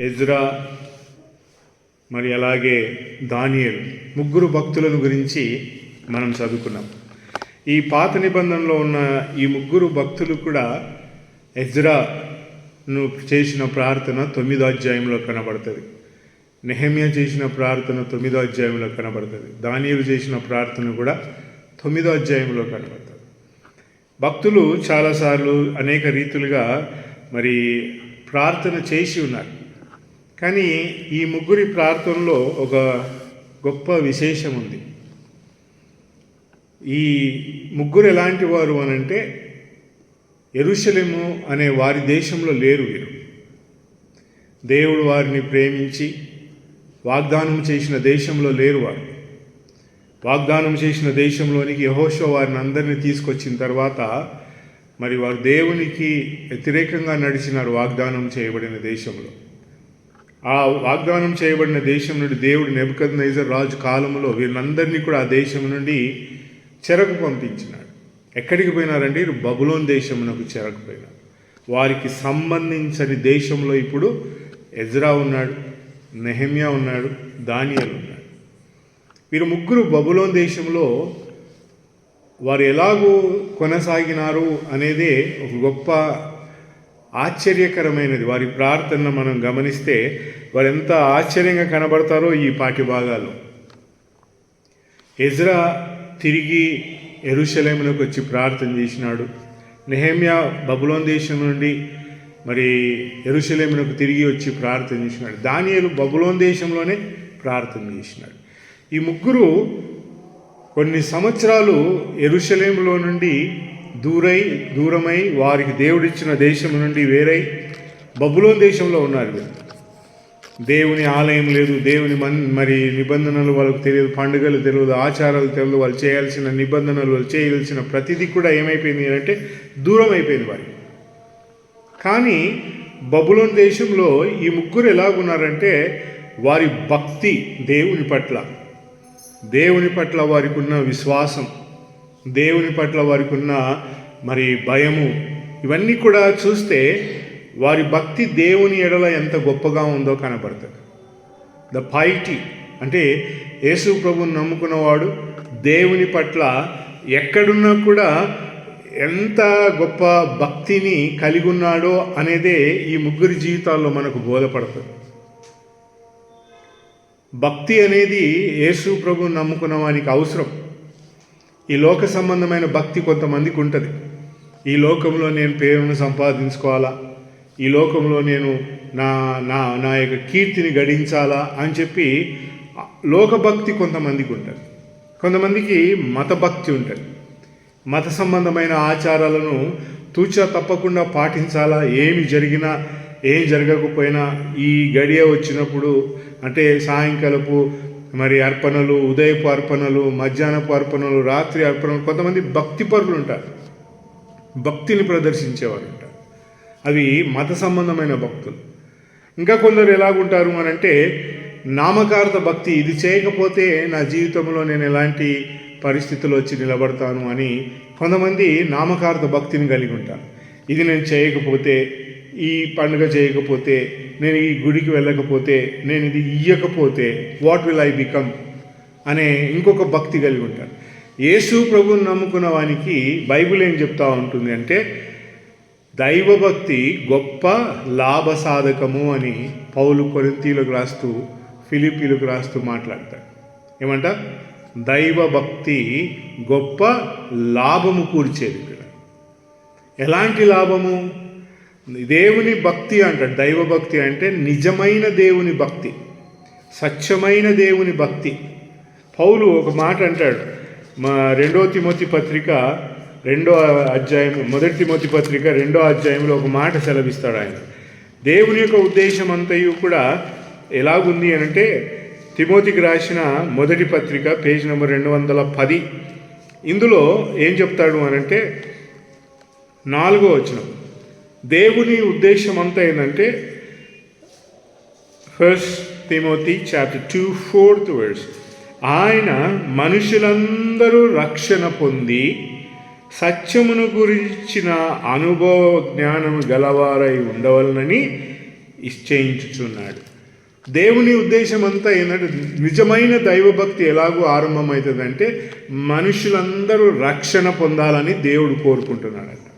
Ezra మరి అలాగే దానియల్ ముగ్గురు భక్తులను గురించి మనం చదువుకున్నాం. ఈ పాత నిబంధనలో ఉన్న ఈ ముగ్గురు భక్తులు కూడా ఎజ్రాను చేసిన ప్రార్థన తొమ్మిదో అధ్యాయంలో కనబడుతుంది. నెహమ్య చేసిన ప్రార్థన తొమ్మిదో అధ్యాయంలో కనబడుతుంది. దానియలు చేసిన ప్రార్థన కూడా తొమ్మిదో అధ్యాయంలో కనబడుతుంది. భక్తులు చాలాసార్లు అనేక రీతులుగా మరి ప్రార్థన చేసి ఉన్నారు. కానీ ఈ ముగ్గురి ప్రార్థనలో ఒక గొప్ప విశేషం ఉంది ఈ ముగ్గురు ఎలాంటి వారు అనంటే ఎరుషలేము అనే వారి దేశంలో లేరు వీరు. దేవుడు వారిని ప్రేమించి వాగ్దానం చేసిన దేశంలో లేరు వారు. వాగ్దానం చేసిన దేశంలోనికి యహోషో వారిని అందరినీ తీసుకొచ్చిన తర్వాత మరి వారు దేవునికి వ్యతిరేకంగా నడిచినారు వాగ్దానం చేయబడిన దేశంలో. ఆ వాగ్దానం చేయబడిన దేశం నుండి దేవుడు నెబద్ నైజర్ రాజు కాలంలో వీళ్ళందరినీ కూడా ఆ దేశం నుండి చెరకు పంపించినాడు. ఎక్కడికి పోయినారంటే బబులోన్ దేశమునకు చెరకు పోయినారు. వారికి సంబంధించని దేశంలో ఇప్పుడు ఎజ్రా ఉన్నాడు నెహమ్యా ఉన్నాడు దానియల్ ఉన్నాడు. వీరు ముగ్గురు బబులోన్ దేశంలో వారు ఎలాగూ కొనసాగినారు అనేదే ఒక గొప్ప ఆశ్చర్యకరమైనది. వారి ప్రార్థన మనం గమనిస్తే వారు ఎంత ఆశ్చర్యంగా కనబడతారో ఈ పాటి భాగాలు. ఎజ్రా తిరిగి ఎరుషలేమునకు వచ్చి ప్రార్థన చేసినాడు. నెహమ్యా బబులోన్ దేశం నుండి మరి ఎరుషలేమునకు తిరిగి వచ్చి ప్రార్థన చేసినాడు. దానియలు బబులోన్ దేశంలోనే ప్రార్థన చేసినాడు. ఈ ముగ్గురు కొన్ని సంవత్సరాలు ఎరుషలేములో నుండి దూరై దూరమై వారికి దేవుడిచ్చిన దేశం నుండి వేరై బబులోన్ దేశంలో ఉన్నారు వీరు. దేవుని ఆలయం లేదు దేవుని మన్ మరి నిబంధనలు వాళ్ళకు తెలియదు పండుగలు తెలియదు ఆచారాలు తెలియదు వాళ్ళు చేయాల్సిన నిబంధనలు వాళ్ళు చేయాల్సిన ప్రతిదీ కూడా ఏమైపోయింది అంటే దూరం అయిపోయింది వారికి. కానీ బబులోన్ దేశంలో ఈ ముగ్గురు ఎలాగున్నారంటే వారి భక్తి దేవుని పట్ల. దేవుని పట్ల వారికి ఉన్న విశ్వాసం. దేవుని పట్ల వారికి ఉన్న మరి భయము ఇవన్నీ కూడా చూస్తే వారి భక్తి దేవుని ఎడల ఎంత గొప్పగా ఉందో కనపడుతుంది. ద పైటీ అంటే యేసు ప్రభుని నమ్ముకున్నవాడు దేవుని పట్ల ఎక్కడున్నా కూడా ఎంత గొప్ప భక్తిని కలిగి ఉన్నాడో అనేదే ఈ ముగ్గురి జీవితాల్లో మనకు బోధపడుతుంది. భక్తి అనేది యేసు ప్రభు నమ్ముకున్న వానికి అవసరం. ఈ లోక సంబంధమైన భక్తి కొంతమందికి ఉంటుంది. ఈ లోకంలో నేను పేరును సంపాదించుకోవాలా? ఈ లోకంలో నేను నా నా నా యొక్క కీర్తిని గడించాలా? అని చెప్పి లోకభక్తి కొంతమందికి ఉంటుంది. కొంతమందికి మత భక్తి ఉంటుంది. మత సంబంధమైన ఆచారాలను తూచా తప్పకుండా పాటించాలా? ఏమి జరిగినా ఏం జరగకపోయినా ఈ గడియ వచ్చినప్పుడు అంటే సాయంకాలపు మరి అర్పణలు ఉదయపు అర్పణలు మధ్యాహ్నపు అర్పణలు రాత్రి అర్పణలు కొంతమంది భక్తి పరులు ఉంటారు. భక్తిని ప్రదర్శించేవారు ఉంటారు. అవి మత సంబంధమైన భక్తులు. ఇంకా కొందరు ఎలాగుంటారు అని అంటే నామకార్థ భక్తి ఇది చేయకపోతే నా జీవితంలో నేను ఎలాంటి పరిస్థితులు వచ్చి నిలబడతాను అని కొంతమంది నామకార్థ భక్తిని కలిగి ఉంటారు. ఇది నేను చేయకపోతే ఈ పండుగ చేయకపోతే నేను ఈ గుడికి వెళ్ళకపోతే నేను ఇది ఇయ్యకపోతే వాట్ విల్ ఐ బికమ్ అనే ఇంకొక భక్తి కలిగి ఉంటాడు. యేసు ప్రభుని నమ్ముకున్న వానికి బైబిల్ ఏం చెప్తా ఉంటుంది అంటే దైవభక్తి గొప్ప లాభ సాధకము అని పౌలు కొరింతీలకు రాస్తూ ఫిలిపీలకు రాస్తూ మాట్లాడతాడు. ఏమంట? దైవభక్తి గొప్ప లాభము కూర్చేది ఇక్కడ. ఎలాంటి లాభము? దేవుని భక్తి అంటాడు. దైవభక్తి అంటే నిజమైన దేవుని భక్తి. సత్యమైన దేవుని భక్తి. పౌలు ఒక మాట అంటాడు. మా రెండో తిమోతి పత్రిక రెండో అధ్యాయం మొదటి తిమోతి పత్రిక రెండో అధ్యాయంలో ఒక మాట సెలవిస్తాడు ఆయన. దేవుని యొక్క ఉద్దేశం అంతయు కూడా ఎలాగుంది అని అంటే తిమోతికి రాసిన మొదటి పత్రిక పేజ్ నెంబర్ రెండు వందల పది. ఇందులో ఏం చెప్తాడు అనంటే నాలుగో వచనం. దేవుని ఉద్దేశం అంతా ఏంటంటే first Timothy chapter two fourth words ఆయన మనుషులందరూ రక్షణ పొంది సత్యమును గురించిన అనుభవ జ్ఞానము గలవారై ఉండవలనని నిశ్చయించుచున్నాడు. దేవుని ఉద్దేశం అంతా ఏంటంటే నిజమైన దైవభక్తి ఎలాగో ఆరంభమవుతుందంటే మనుషులందరూ రక్షణ పొందాలని దేవుడు కోరుకుంటున్నాడు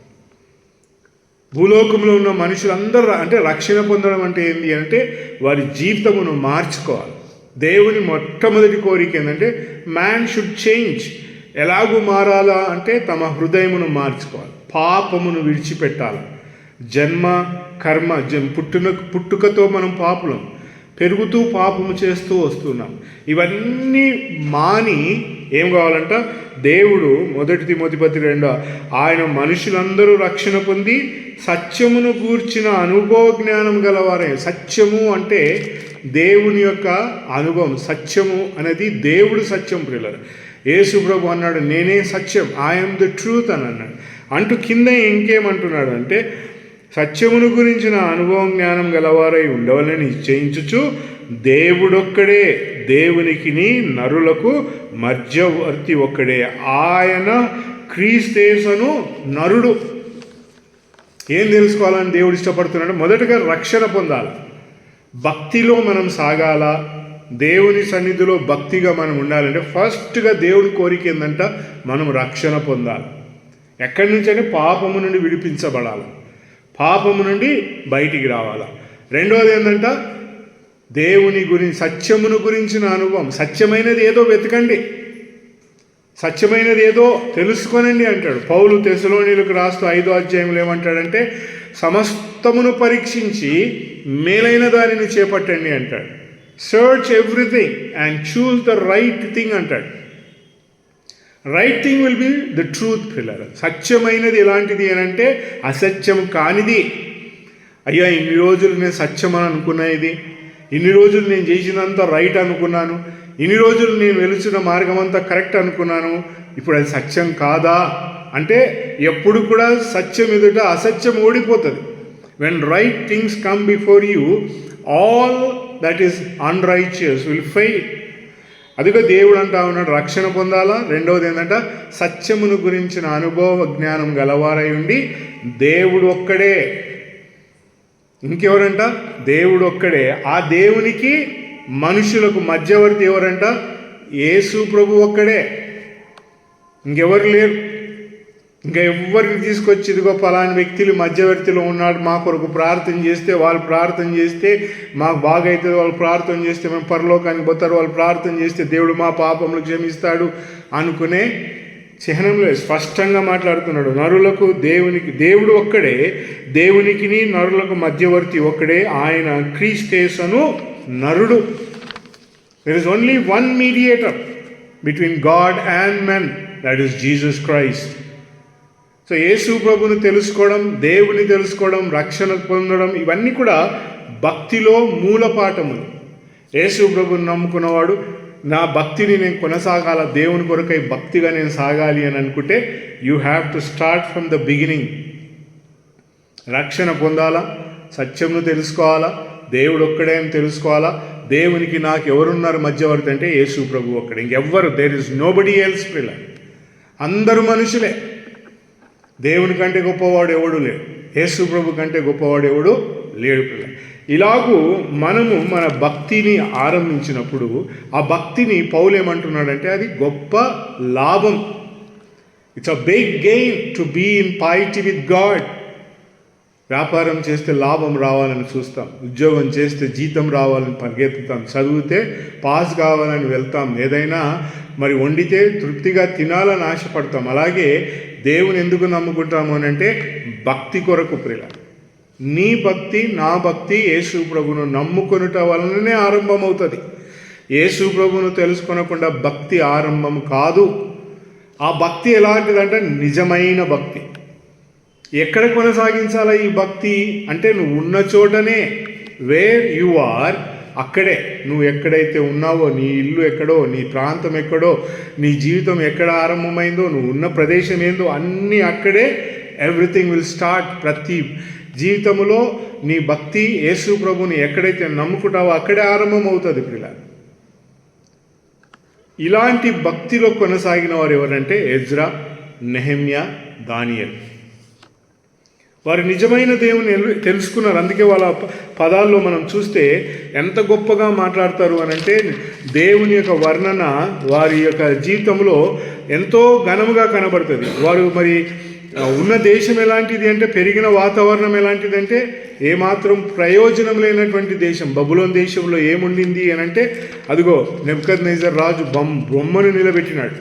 భూలోకంలో ఉన్న మనుషులందరూ అంటే రక్షణ పొందడం అంటే ఏంటి అంటే వారి జీవితమును మార్చుకోవాలి. దేవుని మొట్టమొదటి కోరిక ఏంటంటే మ్యాన్ షుడ్ చేంజ్ ఎలాగూ మారాలా అంటే తమ హృదయమును మార్చుకోవాలి. పాపమును విడిచిపెట్టాలి. జన్మ కర్మ జన్ పుట్టున పుట్టుకతో మనం పాపులం. పెరుగుతూ పాపము చేస్తూ వస్తున్నాం. ఇవన్నీ మాని ఏం కావాలంట? దేవుడు మొదటి తిమోతిపతి రెండో ఆయన మనుషులందరూ రక్షణ పొంది సత్యమును కూర్చిన అనుభవ జ్ఞానం గలవారే. సత్యము అంటే దేవుని యొక్క అనుభవం. సత్యము అనేది దేవుడు సత్యం పిల్లలు యేసు ప్రభు అన్నాడు నేనే సత్యం ఐఎమ్ ది ట్రూత్ అని అన్నాడు. అంటూ కింద ఇంకేమంటున్నాడు అంటే సత్యమును గురించిన అనుభవం జ్ఞానం గలవారై ఉండవాలని నిశ్చయించుచు దేవుడొక్కడే. దేవునికిని నరులకు మధ్యవర్తి ఒక్కడే. ఆయన క్రీస్తేసను నరుడు. ఏం తెలుసుకోవాలని దేవుడు ఇష్టపడుతున్నాడు మొదటగా రక్షణ పొందాలి. భక్తిలో మనం సాగాల. దేవుని సన్నిధిలో భక్తిగా మనం ఉండాలంటే ఫస్ట్గా దేవుడి కోరిక ఏంటంట మనం రక్షణ పొందాలి. ఎక్కడి నుంచి అంటే పాపము నుండి విడిపించబడాలి. పాపము నుండి బయటికి రావాలి. రెండవది ఏంటంట దేవుని గురించి సత్యమును గురించిన అనుభవం. సత్యమైనది ఏదో వెతకండి. సత్యమైనది ఏదో తెలుసుకోనండి అంటాడు. పౌలు తెసలోనిలకు రాస్తూ ఐదో అధ్యాయంలో ఏమంటాడంటే సమస్తమును పరీక్షించి మేలైన దానిని చేపట్టండి అంటాడు. Search everything and choose the right thing అంటాడు. Right thing will be the truth pillar సత్యమైనది ఎలాంటిది అని అంటే అసత్యం కానిది. అయ్యా ఇన్ని రోజులు నేను సత్యం అని అనుకున్నా ఇది. ఇన్ని రోజులు నేను చేసినంత రైట్ అనుకున్నాను. ఇన్ని రోజులు నేను వెలుచిన మార్గం అంతా కరెక్ట్ అనుకున్నాను. ఇప్పుడు అది సత్యం కాదా? అంటే ఎప్పుడు కూడా సత్యం ఎదుట అసత్యం ఓడిపోతుంది. When right things come before you all that is unrighteous will fail అదిగో దేవుడు అంటా ఉన్నాడు రక్షణ పొందాలా? రెండవది ఏంటంటే సత్యమును గురించిన అనుభవ జ్ఞానం గలవారై ఉండి దేవుడు ఒక్కడే. ఇంకెవరంట? దేవుడు ఒక్కడే ఆ దేవునికి మనుషులకు మధ్యవర్తి ఎవరంట? యేసు ప్రభు ఒక్కడే. ఇంకెవరు లేరు. ఇంకా ఎవరికి తీసుకొచ్చి ఇదిగో పలాని వ్యక్తులు మధ్యవర్తిలో ఉన్నాడు మా కొరకు ప్రార్థన చేస్తే వాళ్ళు ప్రార్థన చేస్తే మాకు బాగా అవుతుంది వాళ్ళు ప్రార్థన చేస్తే మేము పరలోకానికి పోతారు వాళ్ళు ప్రార్థన చేస్తే దేవుడు మా పాపములు క్షమిస్తాడు అనుకునే చిహ్నంలో స్పష్టంగా మాట్లాడుతున్నాడు. నరులకు దేవునికి దేవుడు ఒక్కడే దేవునికిని నరులకు మధ్యవర్తి ఒక్కడే ఆయన క్రీస్తేసను నరుడు. There is only one mediator between God and men that is Jesus Christ so Yesu ప్రభుని తెలుసుకోవడం దేవుని తెలుసుకోవడం రక్షణ పొందడం ఇవన్నీ కూడా భక్తిలో మూలపాఠములు. యేసు ప్రభుని నమ్ముకున్నవాడు నా భక్తిని నేను కొనసాగాల దేవుని కొరకై భక్తిగా నేను సాగాలి అని అనుకుంటే you have to start from the beginning రక్షణ పొందాలా సత్యంను తెలుసుకోవాలా దేవుడు ఒక్కడే అని తెలుసుకోవాలా దేవునికి నాకు ఎవరున్నారు మధ్యవర్తి అంటే యేసు ప్రభు ఒక్కడే. ఇంకెవ్వరు దేర్ ఇస్ నోబడి ఎల్స్ పిల్ల. అందరూ మనుషులే. దేవుని కంటే గొప్పవాడు ఎవడు లేడు? యేసు ప్రభు కంటే గొప్పవాడు ఎవడు లేడు పిల్ల. ఇలాగూ మనము మన భక్తిని ఆరంభించినప్పుడు ఆ భక్తిని పౌలు ఏమంటున్నాడంటే అది గొప్ప లాభం. It's a big gain to be in piety with God వ్యాపారం చేస్తే లాభం రావాలని చూస్తాం. ఉద్యోగం చేస్తే జీతం రావాలని పరిగెత్తుతాం. చదివితే పాస్ కావాలని వెళ్తాం. ఏదైనా మరి వండితే తృప్తిగా తినాలని ఆశపడతాం. అలాగే దేవుని ఎందుకు నమ్ముకుంటాము అని అంటే భక్తి కొరకు ప్రియ నీ భక్తి నా భక్తి యేసు ప్రభును నమ్ముకొనుట వలననే ఆరంభమవుతుంది. యేసు ప్రభును తెలుసుకొనకుండా భక్తి ఆరంభం కాదు. ఆ భక్తి ఎలాంటిదంటే నిజమైన భక్తి. ఎక్కడ కొనసాగించాలా ఈ భక్తి? అంటే నువ్వు ఉన్న చోటనే. వేర్ యు ఆర్ అక్కడే. నువ్వు ఎక్కడైతే ఉన్నావో నీ ఇల్లు ఎక్కడో నీ ప్రాంతం ఎక్కడో నీ జీవితం ఎక్కడ ఆరంభమైందో నువ్వు ఉన్న ప్రదేశం ఏందో అన్నీ అక్కడే. ఎవ్రీథింగ్ విల్ స్టార్ట్ ప్రతి జీవితంలో నీ భక్తి యేసు ప్రభుని ఎక్కడైతే నమ్ముకుంటావో అక్కడే ఆరంభమవుతుంది పిల్ల ఇలాంటి భక్తిలో కొనసాగిన వారు ఎవరంటే ఎజ్రా నెహమ్యా దానియల్. వారు నిజమైన దేవుని తెలుసుకున్నారు. అందుకే వాళ్ళ ప- పదాల్లో మనం చూస్తే ఎంత గొప్పగా మాట్లాడతారు అని అంటే దేవుని యొక్క వర్ణన వారి యొక్క జీవితంలో ఎంతో ఘనముగా కనబడుతుంది. వారు మరి ఉన్న దేశం ఎలాంటిది అంటే పెరిగిన వాతావరణం ఎలాంటిది అంటే ఏమాత్రం ప్రయోజనం లేనటువంటి దేశం. బబులోన్ దేశంలో ఏముండింది అని అంటే అదిగో నెబ్కద్ నైజర్ రాజు బొమ్ బొమ్మను నిలబెట్టినాడు.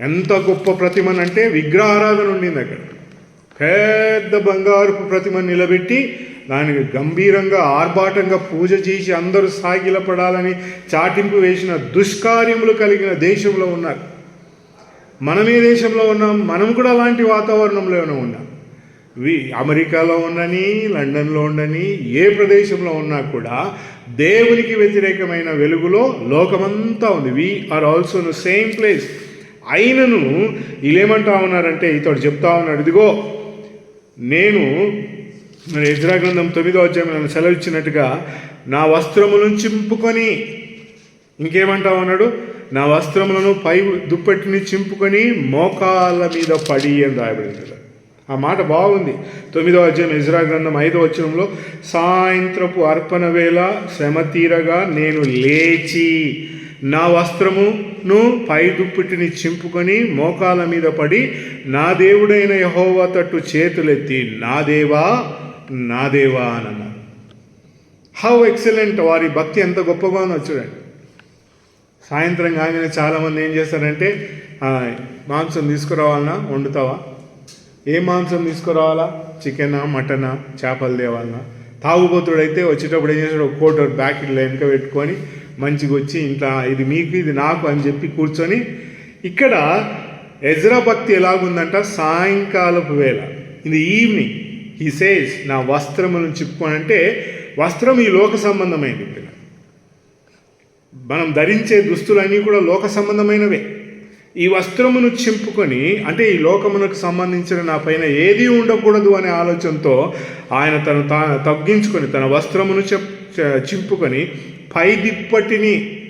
ఎంత గొప్ప ప్రతిమను అంటే విగ్రహారాధన ఉండింది అక్కడ. పెద్ద బంగారుపు ప్రతిమను నిలబెట్టి దానికి గంభీరంగా ఆర్భాటంగా పూజ చేసి అందరూ సాగిలపడాలని చాటింపు వేసిన దుష్కార్యములు కలిగిన దేశంలో ఉన్నారు. మనం ఏ దేశంలో ఉన్నాం మనం కూడా అలాంటి వాతావరణంలోనే ఉన్నాం. వి అమెరికాలో ఉండని లండన్లో ఉండని ఏ ప్రదేశంలో ఉన్నా కూడా దేవునికి వ్యతిరేకమైన వెలుగులో లోకమంతా ఉంది. We are also in same place. అయినను వీళ్ళేమంటా ఉన్నారంటే ఇతడు చెప్తా ఉన్నాడు ఇదిగో నేను మరి ఎజ్రా గ్రంథం తొమ్మిదో అధ్యాయం నన్ను సెలవిచ్చినట్టుగా నా వస్త్రములను చింపుకొని ఇంకేమంటా ఉన్నాడు? నా వస్త్రములను పై దుప్పటిని చింపుకొని మోకాళ్ళ మీద పడి అని రాయబడింది. ఆ మాట బాగుంది. తొమ్మిదో అధ్యాయం ఇజ్రా గ్రంథం ఐదో వచనంలో సాయంత్రపు అర్పణ వేళ శ్రమ తీరగా నేను లేచి నా వస్త్రమును పై దుప్పటిని చింపుకొని మోకాల మీద పడి నా దేవుడైన యహోవా తట్టు చేతులెత్తి నా దేవా నా దేవా అని అన్నారు హౌ ఎక్సలెంట్ వారి భక్తి ఎంత గొప్పగా ఉందో చూడండి. సాయంత్రం కాగానే చాలామంది ఏం చేస్తారంటే మాంసం తీసుకురావాలన్నా వండుతావా? ఏ మాంసం తీసుకురావాలా? చికెనా మటనా చేపలు తేవాలన్నా. తాగుబోతుడైతే వచ్చేటప్పుడు ఏం చేస్తాడు? ఒక కోట బ్యాకెట్లో వెనుక పెట్టుకొని మంచిగా వచ్చి ఇంట్లో ఇది మీకు ఇది నాకు అని చెప్పి కూర్చొని ఇక్కడ ఎజ్రా భక్తి ఎలాగుందంట? సాయంకాలపు వేళ. ఇది ఈవినింగ్ ఈ సేజ్ నా వస్త్రములను చిప్పుకొని అంటే వస్త్రం ఈ లోక సంబంధమైనది ఇక్కడ మనం ధరించే దుస్తులన్నీ కూడా లోక సంబంధమైనవే. ఈ వస్త్రమును చింపుకొని అంటే ఈ లోకమునకు సంబంధించిన నా పైన ఏది ఉండకూడదు అనే ఆలోచనతో ఆయన తను తా తగ్గించుకొని తన వస్త్రమును చెప్ చింపుకొని పై దిప్పటిని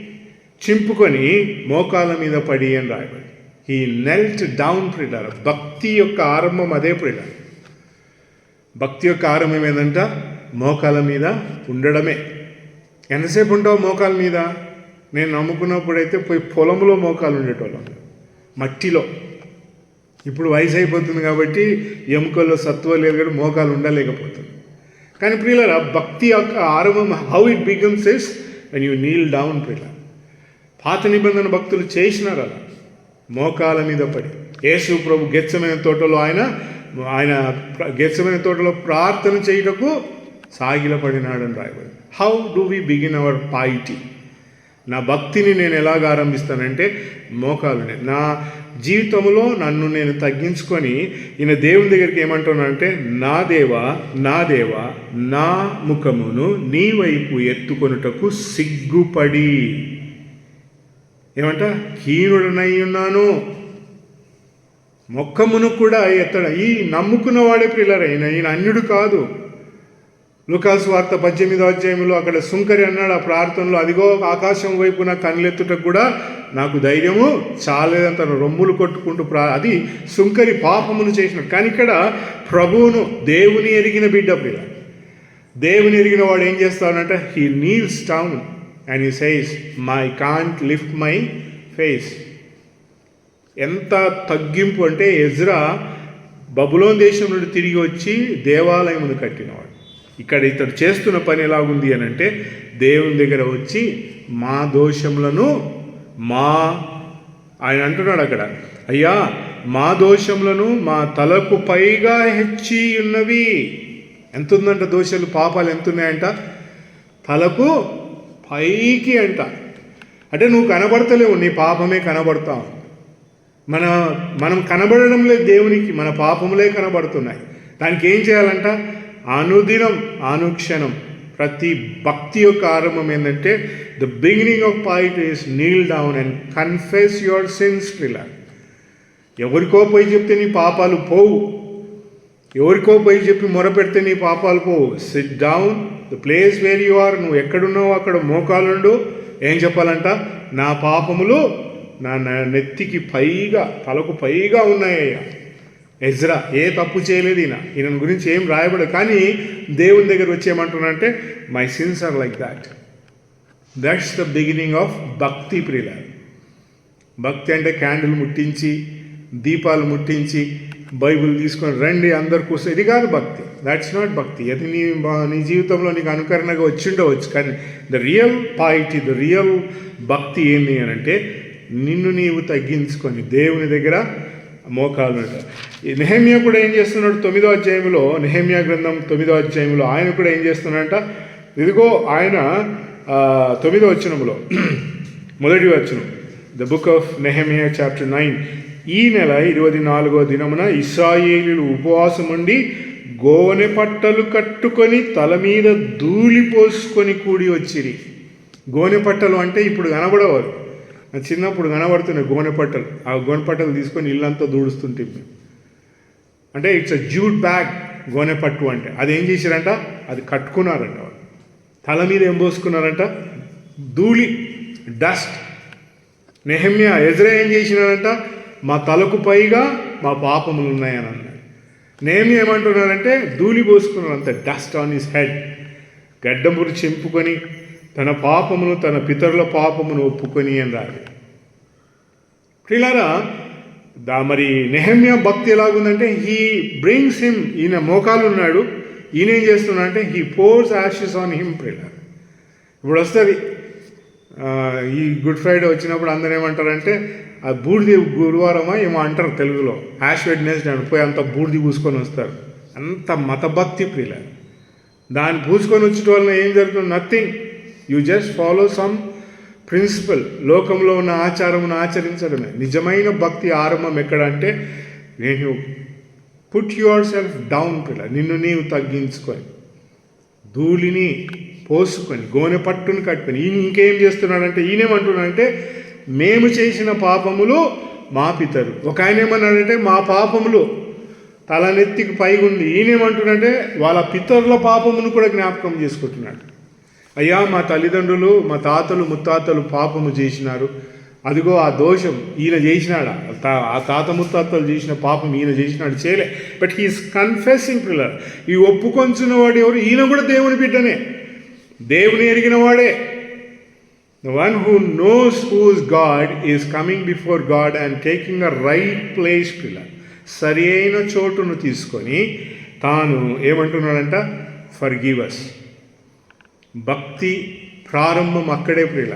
చింపుకొని మోకాల మీద పడి అని రాయబడి ఈ నెల్ట్ డౌన్ ప్రిడర్ భక్తి యొక్క ఆరంభం అదే ప్రిడర్ భక్తి యొక్క ఆరంభం ఏంటంట మోకాల మీద ఉండడమే. ఎంతసేపు ఉంటావు మోకాల మీద? నేను నమ్ముకున్నప్పుడైతే పోయి పొలంలో మోకాలు ఉండేటోళ్ళం. మట్టిలో. ఇప్పుడు వయసు అయిపోతుంది కాబట్టి ఎముకల్లో సత్వ లేదు కానీ మోకాలు ఉండలేకపోతుంది. కానీ ప్రియులరా భక్తి యొక్క ఆరంభం how it becomes is and you kneel down ప్రియుల పాత నిబంధన భక్తులు చేసినారు అలా. మోకాల మీద పడి. యేసు ప్రభు గెచ్చమైన తోటలో ఆయన ఆయన గెచ్చమైన తోటలో ప్రార్థన చేయుటకు సాగిలపడినాడని రాయబడి how do we begin our piety నా భక్తిని నేను ఎలాగ ఆరంభిస్తానంటే మోకాలునే నా జీవితంలో నన్ను నేను తగ్గించుకొని ఈయన దేవుని దగ్గరికి ఏమంటున్నానంటే నా దేవా నా దేవా నా ముఖమును నీ వైపు ఎత్తుకొనుటకు సిగ్గుపడి. ఏమంట? హీనుడనై ఉన్నాను. మొక్కమును కూడా ఎత్తడం ఈ నమ్ముకున్న వాడే పిల్లర్ ఈయన అన్యుడు కాదు. లుకాస్ వార్త పద్దెనిమిదో అధ్యాయంలో అక్కడ సుంకరి అన్నాడు ఆ ప్రార్థనలో అదిగో ఆకాశం వైపున కళ్ళెత్తుటకు కూడా నాకు ధైర్యము చాలేదని తన రొమ్ములు కొట్టుకుంటూ ప్రా అది సుంకరి పాపమును చేసిన. కానీ ఇక్కడ ప్రభువును దేవుని ఎరిగిన బిడ్డ పిల్ల దేవుని ఎరిగిన వాడు ఏం చేస్తాడంటే he kneels down and he says my can't lift my face ఎంత తగ్గింపు అంటే ఎజ్రా బబులోన్ దేశం నుండి తిరిగి వచ్చి దేవాలయమును కట్టినవాడు. ఇక్కడ ఇతడు చేస్తున్న పని ఎలాగుంది అని అంటే దేవుని దగ్గర వచ్చి మా దోషములను మా ఆయన అంటున్నాడు అక్కడ. అయ్యా మా దోషములను మా తలకు పైగా హెచ్చి ఉన్నవి. ఎంత ఉందంట దోషాలు? పాపాలు ఎంత ఉన్నాయంట తలకు పైకి అంట. అంటే నువ్వు కనబడతలేవు నీ పాపమే కనబడతావు మన మనం కనబడడం లేదు దేవునికి మన పాపములే కనబడుతున్నాయి. దానికి ఏం చేయాలంట? అనుదినం అనుక్షణం ప్రతి భక్తి యొక్క ఆరంభం ఏంటంటే the beginning of piety is kneel down and confess your sins pillar ఎవరికో పోయి చెప్తే నీ పాపాలు పోవు. ఎవరికో పోయి చెప్పి మొరపెడితే నీ పాపాలు పోవు. Sit down the place where you are నువ్వు ఎక్కడున్నావు అక్కడ మోకాలుండు ఏం చెప్పాలంట? నా పాపములు నా నా నెత్తికి పైగా తలకు పైగా ఉన్నాయ్యా ఎజ్రా ఏ తప్పు చేయలేదు ఈయన. ఈయన గురించి ఏం రాయబడదు. కానీ దేవుని దగ్గర వచ్చేయమంటున్నానంటే my sins are like that that's the beginning of భక్తి ప్రియుల భక్తి అంటే క్యాండిల్ ముట్టించి దీపాలు ముట్టించి బైబిల్ తీసుకొని రండి అందరు కూర్చో ఇది కాదు భక్తి. దాట్స్ నాట్ భక్తి. అది నీ నీ జీవితంలో నీకు అనుకరణగా వచ్చిండవచ్చు కానీ the real piety the real భక్తి ఏంటి అని అంటే నిన్ను నీవు తగ్గించుకొని దేవుని దగ్గర మోకాలు ఈ నెహమ్యా కూడా ఏం చేస్తున్నాడు? తొమ్మిదో అధ్యాయంలో నెహమ్యా గ్రంథం తొమ్మిదో అధ్యాయంలో ఆయన కూడా ఏం చేస్తున్నాడంట? ఇదిగో ఆయన తొమ్మిదో వచనంలో మొదటి వచనం the book of Nehemiah chapter nine ఈ నెల ఇరవై నాలుగో దినమున ఇస్రాయేలీలు ఉపవాసం ఉండి గోనె పట్టలు కట్టుకొని తల మీద ధూళి పోసుకొని కూడి వచ్చిరి. గోనె పట్టలు అంటే ఇప్పుడు కనబడవాలి. చిన్నప్పుడు కనబడుతున్నాయి గోనె పట్టలు. ఆ గోనె పట్టలు తీసుకొని ఇల్లంతా దూడుస్తుంటే. మేము. అంటే ఇట్స్ అ జ్యూట్ బ్యాగ్ గోనె పట్టు అంటే. అది ఏం చేశారంట? అది కట్టుకున్నారంట వాళ్ళు. తల మీద ఏం పోసుకున్నారంట? ధూళి డస్ట్ నెహమ్య ఎజ్రా ఏం చేసినారంట? మా తలకు పైగా మా పాపములు ఉన్నాయని అన్నాడు నేమి ఏమంటున్నారంటే ధూళి పోసుకున్నారంత డస్ట్ ఆన్ హిస్ హెడ్ గడ్డమురు చెంపుకొని తన పాపమును తన పితరుల పాపమును ఒప్పుకొని అని రాదు ప్రిలారా దా మరి నెహమ్య భక్తి ఎలాగుందంటే హీ బ్రింగ్స్ హిమ్ ఈయన మోకాలు ఉన్నాడు ఈయన ఏం చేస్తున్నాడంటే he pours ashes on him ప్రిలారా. ఇప్పుడు వస్తుంది ఈ గుడ్ ఫ్రైడే వచ్చినప్పుడు అందరూ ఏమంటారంటే ఆ బూడిది గురువారమా ఏమో అంటారు తెలుగులో. యాష్ వెడ్నెస్డే అని పోయి అంత బూడిది పూసుకొని వస్తారు. అంత మతభక్తి ప్రియుల దాన్ని పూసుకొని వచ్చేట వలన ఏం జరుగుతుంది? Nothing you just follow some principle లోకంలో ఉన్న ఆచారమును ఆచరించడమే. నిజమైన భక్తి ఆరంభం ఎక్కడ అంటే నేను పుట్ యువర్ సెల్ఫ్ డౌన్ పిల్ల నిన్ను నీవు తగ్గించుకొని ధూళిని పోసుకొని గోనె పట్టును కట్టుకొని ఈయన ఇంకేం చేస్తున్నాడంటే ఈయనేమంటున్నాడంటే మేము చేసిన పాపములు మా పితరు ఒక ఆయన ఏమన్నాడంటే మా పాపములు తలనెత్తికి పైగుంది ఈయనేమంటున్నాడంటే వాళ్ళ పితరుల పాపమును కూడా జ్ఞాపకం చేసుకుంటున్నాడు. అయ్యా మా తల్లిదండ్రులు మా తాతలు ముత్తాతలు పాపము చేసినారు. అదిగో ఆ దోషం ఈయన చేసినాడా? తా- ఆ తాత ముత్తాతలు చేసిన పాపం ఈయన చేసినాడు. చేయలే. బట్ హీస్ కన్ఫెసింగ్ పిల్లర్ ఈ ఒప్పుకొంచున్న వాడు ఎవరు? ఈయన కూడా దేవుని బిడ్డనే. దేవుని ఎరిగిన వాడే. The one who knows whose God is coming before God and taking a right place pillar సరి అయిన చోటును తీసుకొని తాను ఏమంటున్నాడంట? ఫర్ గివస్ భక్తి ప్రారంభం అక్కడే ప్రియుల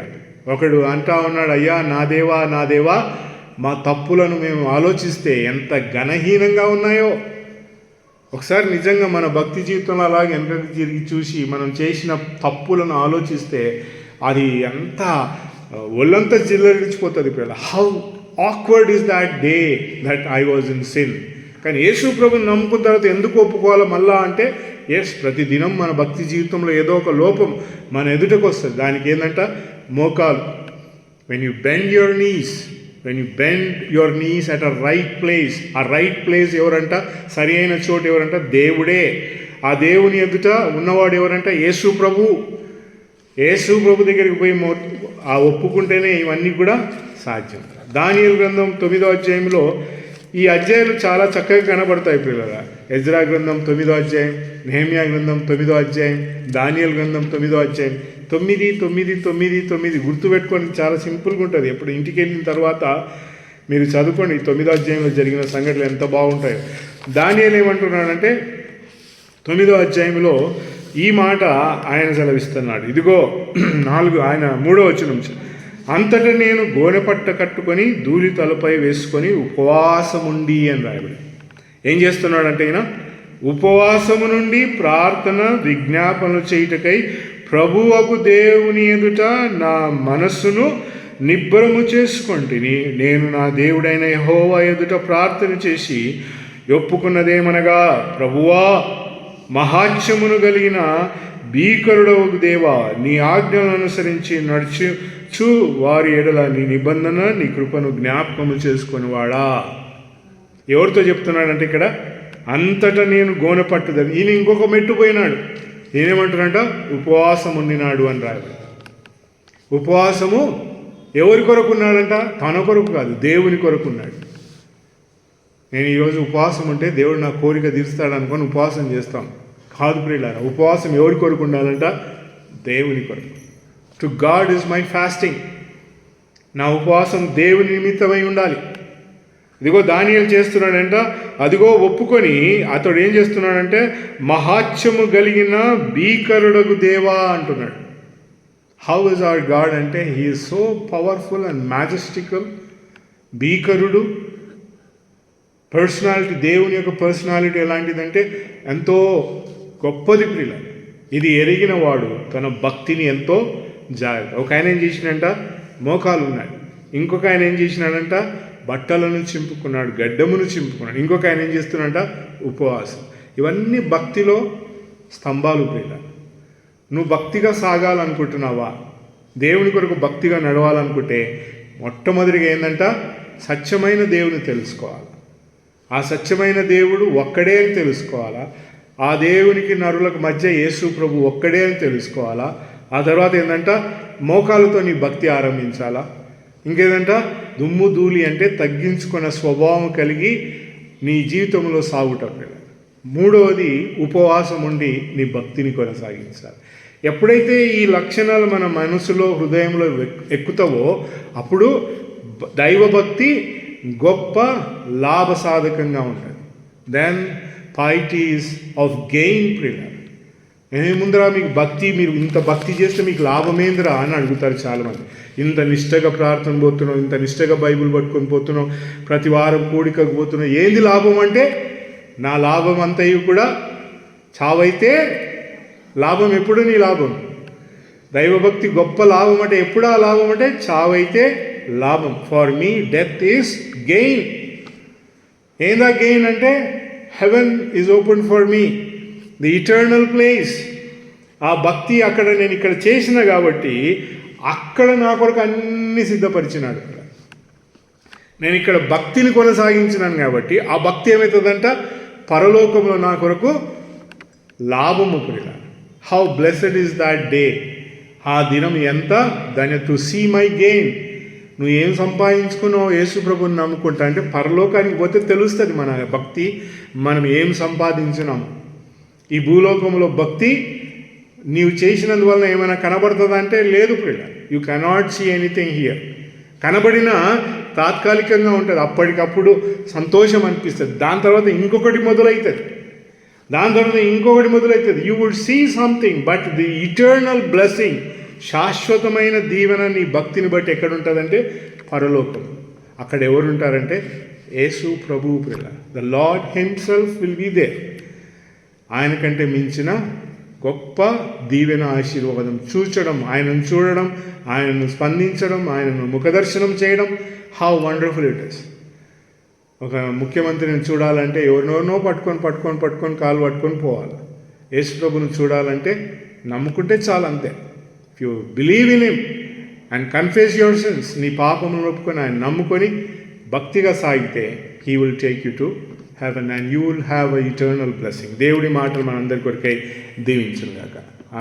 ఒకడు అంటా ఉన్నాడు అయ్యా నా దేవా నా దేవా మా తప్పులను మేము ఆలోచిస్తే ఎంత ఘనహీనంగా ఉన్నాయో. ఒకసారి నిజంగా మన భక్తి జీవితంలో అలాగే వెనకకి తిరిగి చూసి మనం చేసిన తప్పులను ఆలోచిస్తే అది ఎంత ఒళ్ళంతా జిల్లరించిపోతుంది పిల్లల. How awkward is that day that I was in sin కానీ యేసు ప్రభుని నమ్ముకున్న తర్వాత ఎందుకు ఒప్పుకోవాలో మళ్ళా అంటే ఎస్ ప్రతిదినం మన భక్తి జీవితంలో ఏదో ఒక లోపం మన ఎదుటకు వస్తుంది. దానికి ఏంటంట మోకాలు. When you bend your knees when you bend your knees at a right place a right place ఎవరంట? సరి అయిన చోటు ఎవరంట? దేవుడే. ఆ దేవుని ఎదుట ఉన్నవాడు ఎవరంట? యేసు ప్రభు. యేసు ప్రభు దగ్గరికి పోయి మో ఆ ఒప్పుకుంటేనే ఇవన్నీ కూడా సాధ్యం. దాని గ్రంథం తొమ్మిదో అధ్యాయంలో ఈ అధ్యాయాలు చాలా చక్కగా కనబడతాయి పిల్లల ఎజ్రా గ్రంథం తొమ్మిదో అధ్యాయం నెహమ్యా గ్రంథం తొమ్మిదో అధ్యాయం దానియల్ గ్రంథం తొమ్మిదో అధ్యాయం. తొమ్మిది తొమ్మిది తొమ్మిది తొమ్మిది గుర్తుపెట్టుకొని చాలా సింపుల్గా ఉంటుంది. ఎప్పుడు ఇంటికి వెళ్ళిన తర్వాత మీరు చదువుకోండి. తొమ్మిదో అధ్యాయంలో జరిగిన సంఘటనలు ఎంత బాగుంటాయో. దానియల్ ఏమంటున్నాడంటే తొమ్మిదో అధ్యాయంలో ఈ మాట ఆయన సెలవిస్తున్నాడు. ఇదిగో నాలుగు ఆయన మూడో వచ్చిన అంతటా నేను గోనెపట్ట కట్టుకొని ధూళి తలపై వేసుకొని ఉపవాసముండి అని రాయబడి ఏం చేస్తున్నాడంటే ఈయన? ఉపవాసము నుండి ప్రార్థన విజ్ఞాపనలు చేయుటకై ప్రభువకు దేవుని ఎదుట నా మనస్సును నిబ్బరము చేసుకొంటిని నేను నా దేవుడైన యహోవ ఎదుట ప్రార్థన చేసి ఒప్పుకున్నదేమనగా ప్రభువా మహాత్యమును కలిగిన భీకరుడవు దేవా నీ ఆజ్ఞలను అనుసరించి నడుచు చూ వారి ఎడల నీ నిబంధన నీ కృపను జ్ఞాపకము చేసుకొని వాడా ఎవరితో చెప్తున్నాడంటే ఇక్కడ అంతటా నేను గోనె పట్టుదని ఈయన ఇంకొక మెట్టు పోయినాడు. నేనేమంటున్నాడంట ఉపవాసం ఉండినాడు అని రాయబడి ఉపవాసము ఎవరి కొరకు ఉన్నాడంట? తన కొరకు కాదు దేవుని కొరకు ఉన్నాడు. నేను ఈరోజు ఉపవాసం ఉంటే దేవుడు నా కోరిక తీరుస్తాడు అనుకొని ఉపవాసం చేస్తాం. కాదు ప్రియులారా ఉపవాసం ఎవరి కొరకు ఉండాలంట? దేవుని కొరకు. To God is my fasting నా ఉపవాసం దేవుని నిమిత్తమై ఉండాలి. ఇదిగో దానియలు చేస్తున్నాడంట. అదిగో ఒప్పుకొని అతడు ఏం చేస్తున్నాడంటే మహాత్యము కలిగిన భీకరుడగు దేవా అంటున్నాడు. హౌ ఇస్ ఆర్ గాడ్ అంటే he so powerful and majestical భీకరుడు personality దేవుని యొక్క పర్సనాలిటీ ఎలాంటిదంటే ఎంతో గొప్పది ప్రియుల. ఇది ఎరిగిన వాడు తన భక్తిని ఎంతో జాగ్రత్త. ఒక ఆయన ఏం చేసినంట మోకాలు ఉన్నాయి. ఇంకొక ఆయన ఏం చేసినాడంట? బట్టలను చింపుకున్నాడు గడ్డమును చింపుకున్నాడు. ఇంకొక ఆయన ఏం చేస్తున్నాడంట? ఉపవాసం. ఇవన్నీ భక్తిలో స్తంభాలు ప్రియుల నువ్వు భక్తిగా సాగాలనుకుంటున్నావా? దేవుని కొరకు భక్తిగా నడవాలనుకుంటే మొట్టమొదటిగా ఏంటంట సత్యమైన దేవుని తెలుసుకోవాలి. ఆ సత్యమైన దేవుడు ఒక్కడే అని తెలుసుకోవాలా? ఆ దేవునికి నరులకు మధ్య యేసు ప్రభు ఒక్కడే అని తెలుసుకోవాలా? ఆ తర్వాత ఏంటంట మోకాలతో నీ భక్తి ఆరంభించాలా? ఇంకేదంట? దుమ్ము ధూళి అంటే తగ్గించుకున్న స్వభావం కలిగి నీ జీవితంలో సాగుట మూడవది ఉపవాసం ఉండి నీ భక్తిని కొనసాగించాలి. ఎప్పుడైతే ఈ లక్షణాలు మన మనసులో హృదయంలో ఎక్కుతావో అప్పుడు దైవభక్తి గొప్ప లాభసాధకంగా ఉంటుంది. దెన్ పాయిటీస్ ఆఫ్ గెయిన్ ప్రిలర్ ఏ మీకు భక్తి? మీరు ఇంత భక్తి చేస్తే మీకు లాభమేందిరా అని అడుగుతారు చాలామంది. ఇంత నిష్టగా ప్రార్థన పోతున్నావు ఇంత నిష్టగా బైబిల్ పట్టుకొని పోతున్నావు ప్రతి వారం కూడికకు పోతున్నావు. ఏంది లాభం అంటే? నా లాభం అంతయు కూడా చావైతే లాభం ఎప్పుడు నీ లాభం? దైవభక్తి గొప్ప లాభం అంటే ఎప్పుడు ఆ లాభం అంటే చావైతే లాభం. For me death is gain ఏందా గెయిన్ అంటే? Heaven is open for me the eternal place ఆ భక్తి అక్కడ నేను ఇక్కడ చేసిన కాబట్టి అక్కడ నా కొరకు అన్ని సిద్ధపరిచినాడు నేను ఇక్కడ భక్తిని కొనసాగించినాను కాబట్టి ఆ భక్తి ఏమవుతుందంట పరలోకంలో నా కొరకు లాభము పురిల how blessed is that day ఆ దినం ఎంత? దాని టు సీ మై గెయిన్ నువ్వు ఏం సంపాదించుకున్నావు యేసు ప్రభుని నమ్ముకుంటా అంటే పరలోకానికి పోతే తెలుస్తుంది మన భక్తి. మనం ఏం సంపాదించినాము ఈ భూలోకంలో భక్తి నీవు చేసినందువల్ల ఏమైనా కనబడుతుందా అంటే లేదు ప్రియ you cannot see anything here కనబడినా తాత్కాలికంగా ఉంటుంది. అప్పటికప్పుడు సంతోషం అనిపిస్తుంది. దాని తర్వాత ఇంకొకటి మొదలవుతుంది దాని తర్వాత ఇంకొకటి మొదలవుతుంది you would see something but the eternal blessing శాశ్వతమైన దీవెన నీ భక్తిని బట్టి ఎక్కడ ఉంటుందంటే పరలోకం. అక్కడ ఎవరుంటారంటే? యేసు ప్రభువు ప్రిల the Lord himself will be there ఆయన కంటే మించిన గొప్ప దీవెన ఆశీర్వాదం చూచడం ఆయనను చూడడం ఆయనను స్పందించడం ఆయనను ముఖదర్శనం చేయడం. హౌ వండర్ఫుల్ ఇట్ ఇస్ ఒక ముఖ్యమంత్రిని చూడాలంటే ఎవరినెవరినో పట్టుకొని పట్టుకొని పట్టుకొని కాలు పట్టుకొని పోవాలి. యేసు ప్రభుని చూడాలంటే నమ్ముకుంటే చాలు అంతే. You you believe in him and confess your sins నీ పాపమును ఒప్పుకొని ఆయన నమ్ముకొని భక్తిగా సాగితే he will take you to heaven and you will have a eternal blessing దేవుడి మాటలు మనందరి కొరకై దీవించుగాక